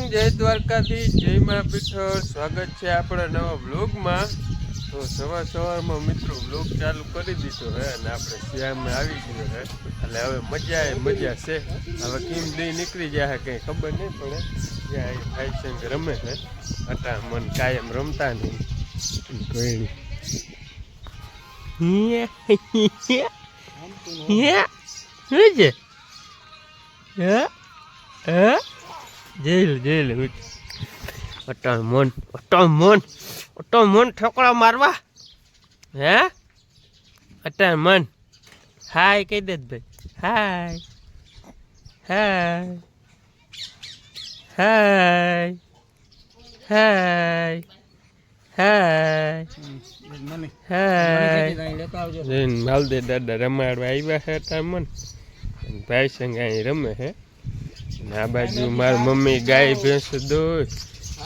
Morning જય દ્વારકાથી જય મા પીઠળ. સ્વાગત છે આપણા નવા બ્લોગમાં તો સવાર સવારમાં મિત્રો બ્લોગ ચાલુ કરી દીધો હે અને આપણે શિયાળમાં આવી ગયો હે. એટલે હવે મજા એ મજા છે. હવે કેમ નહીં નીકળી જાય કંઈ ખબર નહીં પડે જ્યાં એ ભાઈ સંગ રમે છે. અટા મન કાયમ રમતા નહીં. કોઈ શું છે હે? હે? જેલ જેલ અટલ મન અટલ મન અટલ મન ઠોકરા મારવા. હે? અટલ મન. હાય કહી દે ભાઈ. હાય. હાય. હાય. હાય. હાય. હાય. જઈને માલદે દાદા રમાડવા આવ્યા છે તાર મન. ભાઈ સંગ અહીં રમે છે આ બાજુ મારી મમ્મી ગાય, ભેંસ, દોય.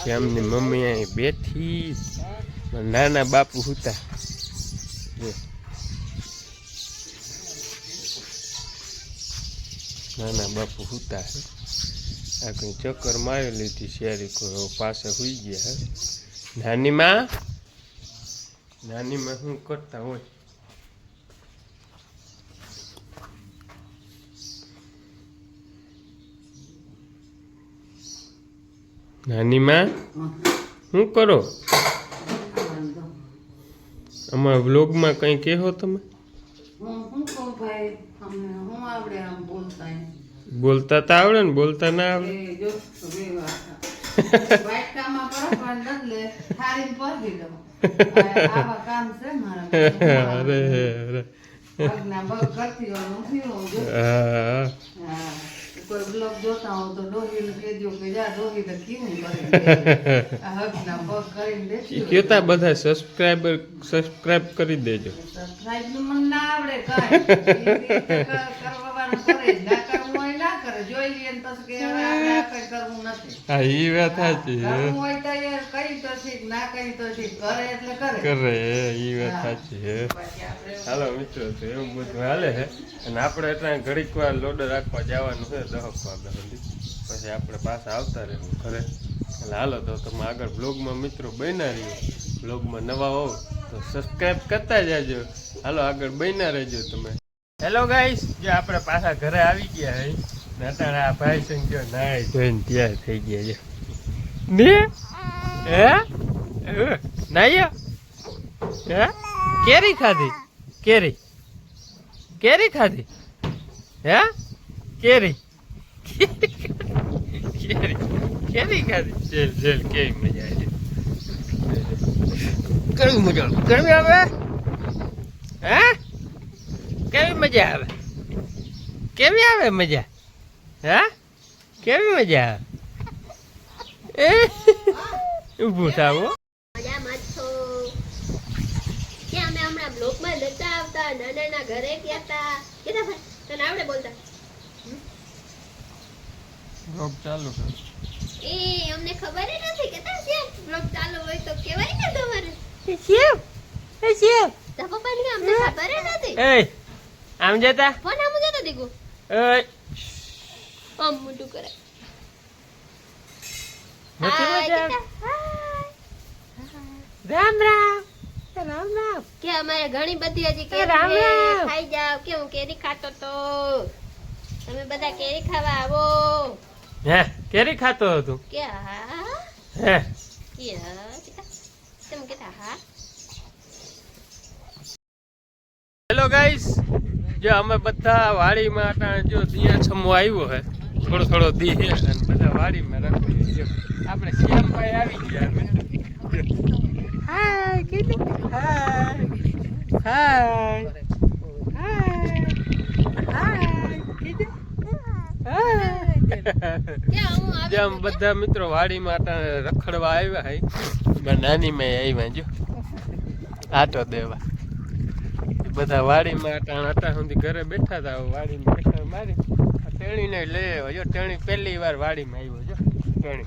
એમની મમ્મી અહીં બેઠી. નાના બાપુ હતા. નાના બાપુ હતા. આ કંઈ ચક્કર મારી લીધી શેરી, કોઈ પાસે હુઈ ગયા. નાની માં? નાની માં શું કરતા હોય? નાની માં શું કરો? અમારા બ્લોગમાં કંઈ કહો તમે બોલતા તો આવડે ને બોલતા ના આવડે. અરે અરે. કોઈ બ્લોગ જોતા હોવ તો ડોહીને કહેજો કે જા ડોહી તો કેવું કરે આ હગના પગ કરીને ઈ બેસી બધા સબસ્ક્રાઈબર સબસ્ક્રાઈબ કરી દેજો સબસ્ક્રાઇબનું મને ના આવડે કાંઈ. ઈ રીતે ક- કરવાનું કરે ના કરવું. જોઈ લઈએ ને પછી કે હવે આપણે આ કંઈ કરવું નથી. હા ઈ વાત સાચી હે. કરવું હોય તો એ કઈ તો ઠીક, ના કઈ તો ઠીક. કરે એટલે કરે. કરે ઈ વાત સાચી હે હાલો મિત્રો તો એવું બધું હાલે છે. અને આપણે એટલે ઘડીક વાર લોડર રાખવા જવાનું છે દહક વાગ્યા સુધી પછી આપણે પાછા આવતા રહેવું ઘરે. એટલે હાલો તો તમે આગળ બ્લોગમાં મિત્રો બન્યા રહ્યો બ્લોગમાં નવા હોવ તો સબસ્ક્રાઈબ કરતા જાજો. હાલો આગળ બન્યા રહેજો તમે. હેલો ગાઈસ જે આપણે પાછા ઘરે આવી ગયા હે. ને ભાઈ સંખ્યો નાય ધોઈને તૈયાર થઈ ગયા છે ને હે? નાયા હે કેરી ખાધી કેરી કેરી ખાધી હે કેરી કેરી ખાધી જેલ જેલ કેવી મજા આવી કેવી મજા કેવી આવે હે કેવી મજા આવે કેવી આવે મજા હે? કેવી મજા એ? ઊભું થાવો મજામાં જ છો. કે અમે હમણાં બ્લોકમાં નતા આવતા નાનાના ઘરે ગયા હતા કેતા ભાઈ તને આવડે બોલતા? બ્લોગ ચાલુ કર એ અમને ખબર જ નથી. કેતા છે બ્લોક ચાલુ હોય તો કહેવાય ને તમારે. એ તા પપ્પાને કે અમને ખબર જ નથી. એ આમ જતા? ફોન આમ જતા દીકુ એ આમ મોટું કરે. રામ રામ. રામ રામ. કે અમારે ઘણી બધી હજી કે રામ રામ. ખાઈ જાવ કે હું કેરી ખાતો તો? તમે બધા કેરી ખાવા આવો. હે કેરી ખાતો હતો. કે હા? હે. કે હા હેલો ગાઈસ જો અમે બધા વાડીમાં જો દિયા છમો આવ્યો હે. થોડો થોડો દી. હે અને બધા વાડીમાં રાખી જો આપણે શ્યામભાઈ આવી ગયા અમે હાય કીધું હાય. હાય. હાય હાય કીધું હાય ક્યાં હું આવી જેમ બધા મિત્રો વાડીમાં અટાણે રખડવા આવ્યા હે. મારી નાની મેં આવ્યા જો. આટો દેવા. બધા વાડીમાં અટાણ અટાણ સુધી ઘરે બેઠા હતા હવે વાડીમાં બેઠા મારી. આ ટેણીને લઈ આવ્યો. જો ટેણી પહેલી વાર વાડીમાં આવ્યો જો ટેણી.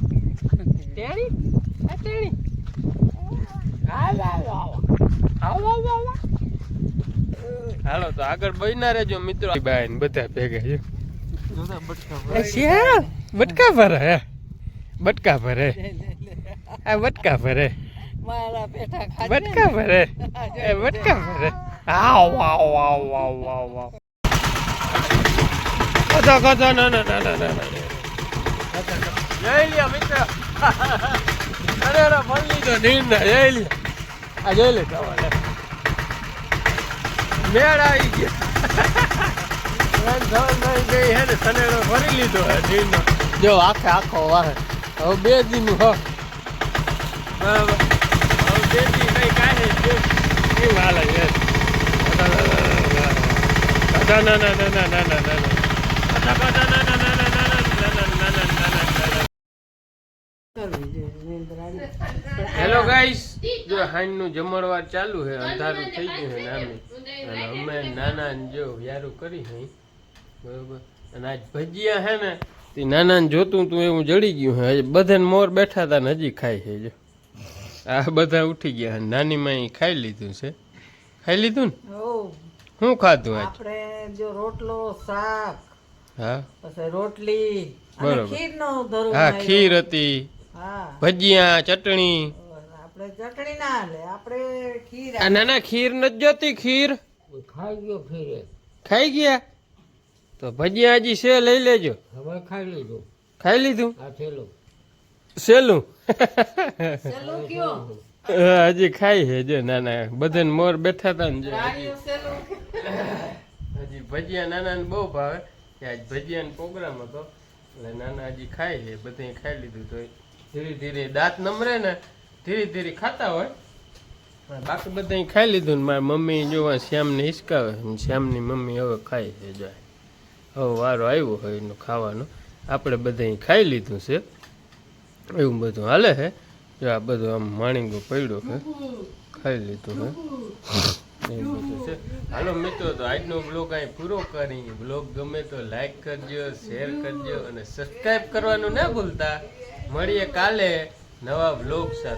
ટેણી? આ ટેણી? આવ, આવ, આવ. આવ, આવ, આવ, આવ. હાલો તો આગળ બન્યા રહેજો મિત્રો. બાય ને બધા ભેગા છે બટકા ભરે હે. બટકા ભરે. આ બટકા ભરે. બટકા ભરે. એ બટકા ભરે. આવ આવ આવ આવ આવ. કદો ના ના ના ના ના ના જઈ લ્યા મિત્ર અરે અરે ફળ લીધો નીર ના જઈ લ્યા આ જઈ લે તમારે મેળ આવી ગયા ને ભરી લીધો નીરનો જો આખે આખો વાહે હવે બે હો બરાબર હવે બે દી કઈ નહીં હાલે છે ના ના ના ના ના ના ના ના ના હેલો ગાઈસ જો હાઈનું જમણવાર ચાલુ છે અંધારું થઈ ગયું છે નામે. અને અમે નાના જો યારું કરી હે બરોબર. અને આજ ભજીયા હે ને તે નાના જોતું તું એવું જડી ગયું હે બધાને મોર બેઠા હતા ને હજી ખાય છે જો. આ બધા ઉઠી ગયા નાની માં ખાઈ લીધું છે. ખાઈ લીધું ને? શું ખાધું આજ? આપણે જો રોટલો શાક હા? પછી રોટલી અને બરોબર. ખીરનો ધરું હા ખીર હતી હા. ભજીયા ચટણી. આપણે ચટણી ના હાલે આપણે ખીર આ નાના ખીર નથી જોતી ખીર? ખાઈ ગયો ફેરે ખાઈ ગયા? તો ભજીયા હજી છે લઈ લેજો. હવે ખાઈ લીધું. ખાઈ લીધું? આ થેલો સેલું સેલું કયો? હજી ખાઈ છે જો નાના બધાને મોર બેઠા હતા ને હજી હજી ભજીયા નાના ને બહુ ભાવે. કે આજ ભજીયાનો પ્રોગ્રામ હતો. એટલે નાના હજી ખાઈ લે બધે ખાઈ લીધું તો ધીરે ધીરે દાંત નમરે ને ધીરે ધીરે ખાતા હોય. બાકી બધા ખાઈ લીધું ને મારી મમ્મી જોવા શ્યામને હિસકાવે શ્યામની મમ્મી હવે ખાય છે જાય હવે વારો આવ્યો હોય એનું ખાવાનો. આપણે બધા ખાઈ લીધું છે. એવું બધું હાલે છે. જો આ બધું આમ માણીંગો પડ્યો છે. ખાઈ લીધું છે. હાલો મિત્રો, તો આજનો બ્લોગ અહીં પૂરો કરી. બ્લોગ ગમે તો લાઈક કરજો શેર કરજો અને સબસ્ક્રાઈબ કરવાનું ના ભૂલતા. મળીએ કાલે નવા બ્લોગ સાથે.